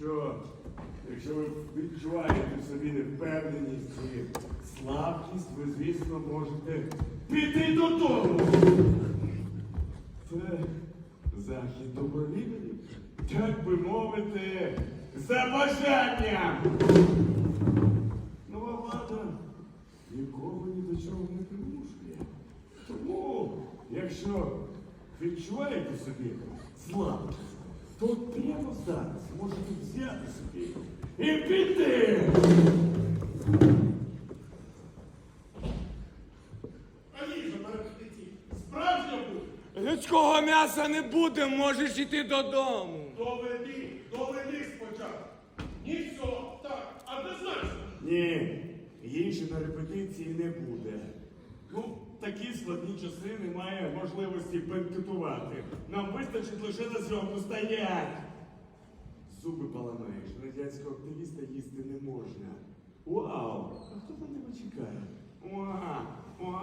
Якщо ви відчуваєте в собі невпевненість і слабкість, ви, звісно, можете піти додому. Це захід добровільний, так би мовити, за бажанням. Нова влада нікого ні до чого не примушує. Тому, якщо відчуваєте собі слабкість, то прямо зараз можете взяти собі і піти. А їжа на репетиції справжня буде? Людського м'яса не буде, можеш іти додому. Доведи, доведи спочатку. Нічого, так, однозначно. Ні, їжі на репетиції не буде. Ну, такі складні часи немає можливості бенкетувати. Нам вистачить лише на зйомку стоять. Зуби поламаєш, радянського активіста їсти не можна. Вау! А хто там тебе чекає? Уа! Уа!